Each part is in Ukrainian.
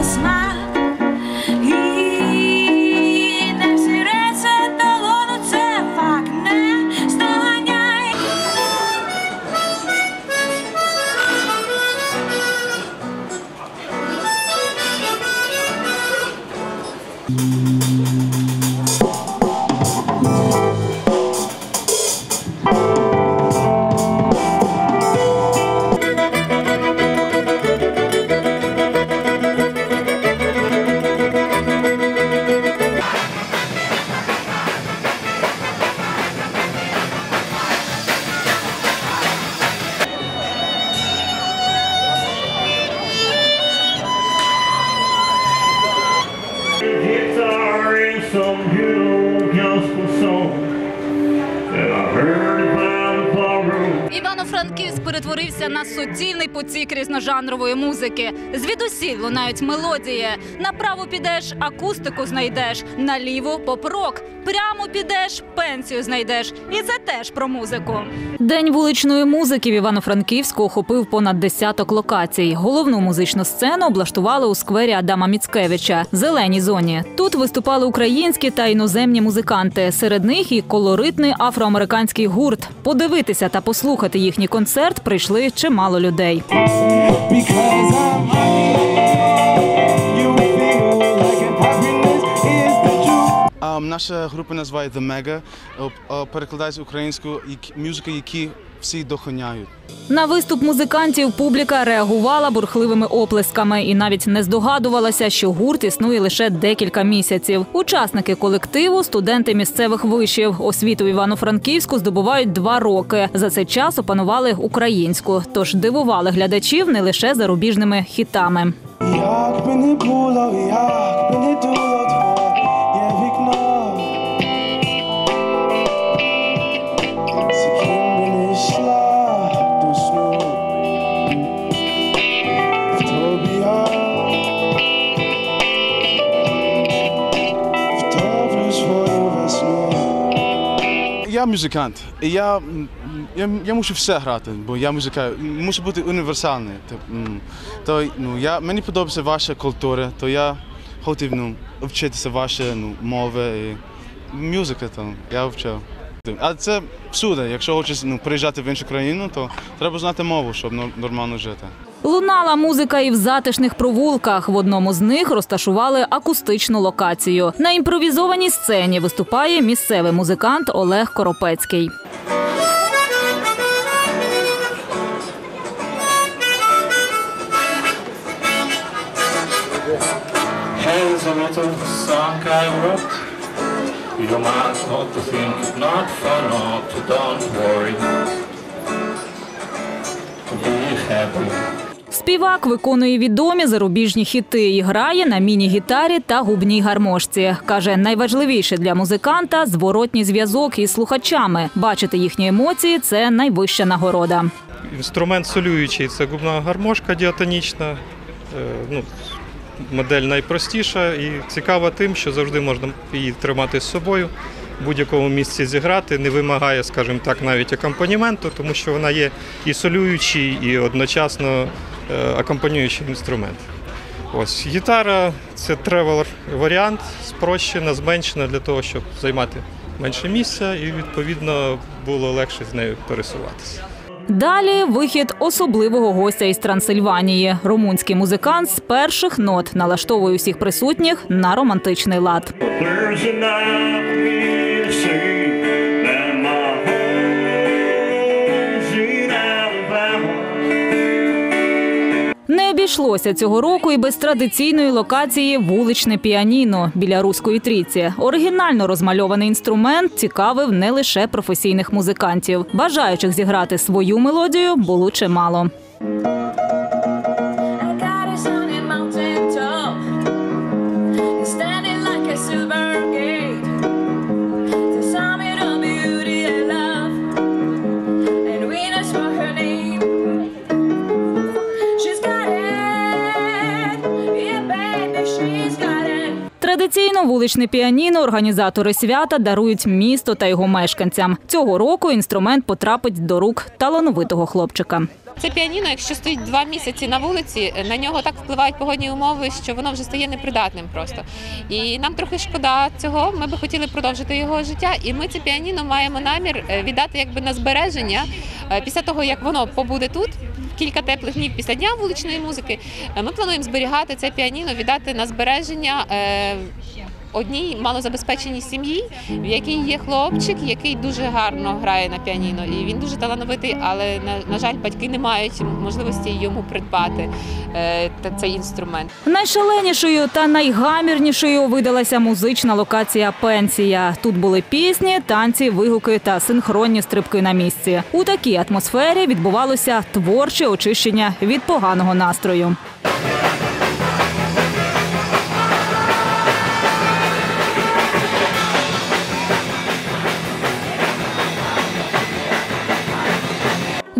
весна. І не всі Івано-Франківськ перетворився на суцільний потік різножанрової музики. Звідусіль лунають мелодії. Направо підеш, акустику знайдеш, наліво поп-рок. Прямо підеш, пенсію знайдеш. І це теж про музику. День вуличної музики в Івано-Франківську охопив понад десяток локацій. Головну музичну сцену облаштували у сквері Адама Міцкевича зеленій зоні. Тут виступали українські та іноземні музиканти. Серед них і колоритний афроамериканський гурт. Подивитися та послухати їхній концерт прийшли чимало людей. А, наша група називає The Mega. Е, е, Перекладається українською музика, які всі дохоняють. На виступ музикантів публіка реагувала бурхливими оплесками і навіть не здогадувалася, що гурт існує лише декілька місяців. Учасники колективу, студенти місцевих вишів, освіту в Івано-Франківську здобувають два роки. За цей час опанували українську, тож дивували глядачів не лише зарубіжними хітами. Як би не було, як би не дуло Я музикант, і я, я, я мушу все грати, бо я музика, мушу бути універсальний. То, ну, я, мені подобається ваша культура, то я хотів ну, вчитися ваші ну, мови і музика, то я вчив. А це всюди. Якщо хочеш ну, приїжджати в іншу країну, то треба знати мову, щоб нормально жити. Лунала музика і в затишних провулках. В одному з них розташували акустичну локацію. На імпровізованій сцені виступає місцевий музикант Олег Коропецький. You. Співак виконує відомі зарубіжні хіти і грає на міні-гітарі та губній гармошці. Каже, найважливіше для музиканта зворотній зв'язок із слухачами. Бачити їхні емоції це найвища нагорода. Інструмент солюючий це губна гармошка діатонічна. Е, Ну, модель найпростіша і цікава тим, що завжди можна її тримати з собою, будь-якому місці зіграти, не вимагає, скажімо так, навіть акомпаніменту, тому що вона є і солюючий, і одночасно е, акомпанюючий інструмент. Ось гітара це тревел варіант, спрощена, зменшена для того, щоб займати менше місця, і відповідно було легше з нею пересуватися. Далі вихід особливого гостя із Трансильванії. Румунський музикант з перших нот налаштовує усіх присутніх на романтичний лад. Обійшлося цього року і без традиційної локації вуличне піаніно біля руської трійці. Оригінально розмальований інструмент цікавив не лише професійних музикантів. Бажаючих зіграти свою мелодію було чимало. Традиційно вуличне піаніно організатори свята дарують місто та його мешканцям. Цього року інструмент потрапить до рук талановитого хлопчика. Це піаніно, якщо стоїть два місяці на вулиці, на нього так впливають погодні умови, що воно вже стає непридатним просто. І нам трохи шкода цього. Ми би хотіли продовжити його життя. І ми це піаніно маємо намір е, віддати якби на збереження е, після того, як воно побуде тут. Кілька теплих днів після дня вуличної музики. е, Ми плануємо зберігати це піаніно, віддати на збереження е, одній малозабезпеченій сім'ї, в якій є хлопчик, який дуже гарно грає на піаніно. І він дуже талановитий, але на, на жаль, батьки не мають можливості йому придбати е, цей інструмент. Найшаленішою та найгамірнішою видалася музична локація Пенсія. Тут були пісні, танці, вигуки та синхронні стрибки на місці. У такій атмосфері відбувалося творче очищення від поганого настрою.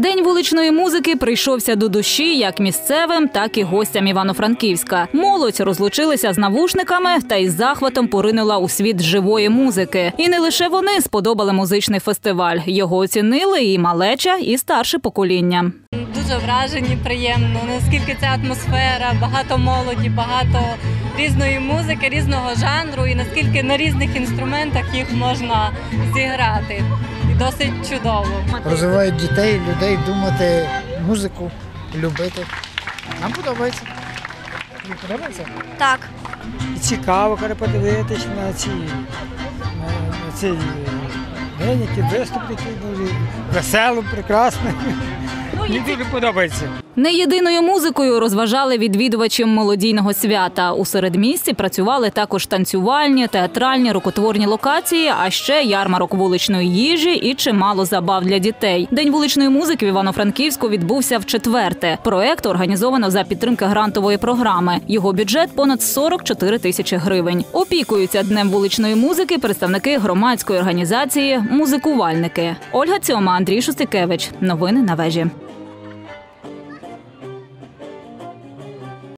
День вуличної музики прийшовся до душі як місцевим, так і гостям Івано-Франківська. Молодь розлучилася з навушниками та із захватом поринула у світ живої музики. І не лише вони сподобали музичний фестиваль. Його оцінили і малеча, і старше покоління. Дуже вражені, приємно. Наскільки ця атмосфера, багато молоді, багато різної музики, різного жанру, і наскільки на різних інструментах їх можна зіграти. І досить чудово. розвивають дітей, людей думати музику, любити. Нам подобається. Тобі подобається? Так. І цікаво коли подивитись на ці на, цей день, які дуже весело, прекрасно. Мені дуже подобається. Не єдиною музикою розважали відвідувачів молодійного свята. У середмісті працювали також танцювальні, театральні, рукотворні локації, а ще ярмарок вуличної їжі і чимало забав для дітей. День вуличної музики в Івано-Франківську відбувся в четверте. Проект організовано за підтримки грантової програми. Його бюджет понад 44 тисячі гривень. Опікуються днем вуличної музики представники громадської організації Музикувальники. Ольга Цьома, Андрій Шустикевич. Новини на вежі.